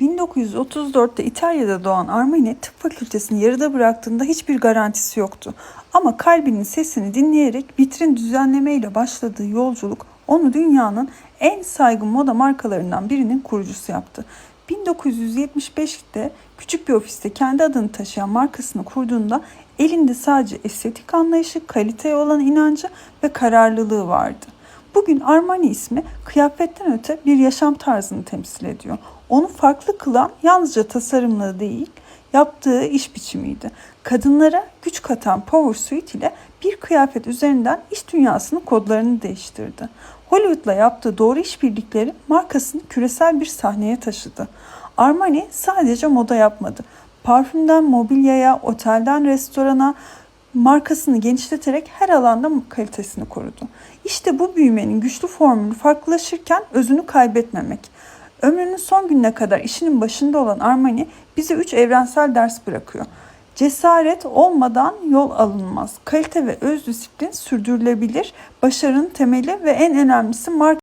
1934'te İtalya'da doğan Armani tıp fakültesini yarıda bıraktığında hiçbir garantisi yoktu. Ama kalbinin sesini dinleyerek vitrin düzenlemeyle başladığı yolculuk onu dünyanın en saygın moda markalarından birinin kurucusu yaptı. 1975'te küçük bir ofiste kendi adını taşıyan markasını kurduğunda elinde sadece estetik anlayışı, kaliteye olan inancı ve kararlılığı vardı. Bugün Armani ismi kıyafetten öte bir yaşam tarzını temsil ediyor. Onu farklı kılan yalnızca tasarımları değil, yaptığı iş biçimiydi. Kadınlara güç katan Power Suite ile bir kıyafet üzerinden iş dünyasının kodlarını değiştirdi. Hollywood'la yaptığı doğru işbirlikleri markasını küresel bir sahneye taşıdı. Armani sadece moda yapmadı. Parfümden mobilyaya, otelden restorana, markasını genişleterek her alanda kalitesini korudu. İşte bu büyümenin güçlü formülü farklılaşırken özünü kaybetmemek. Ömrünün son gününe kadar işinin başında olan Armani bize üç evrensel ders bırakıyor. Cesaret olmadan yol alınmaz. Kalite ve öz disiplin sürdürülebilir. Başarının temeli ve en önemlisi marka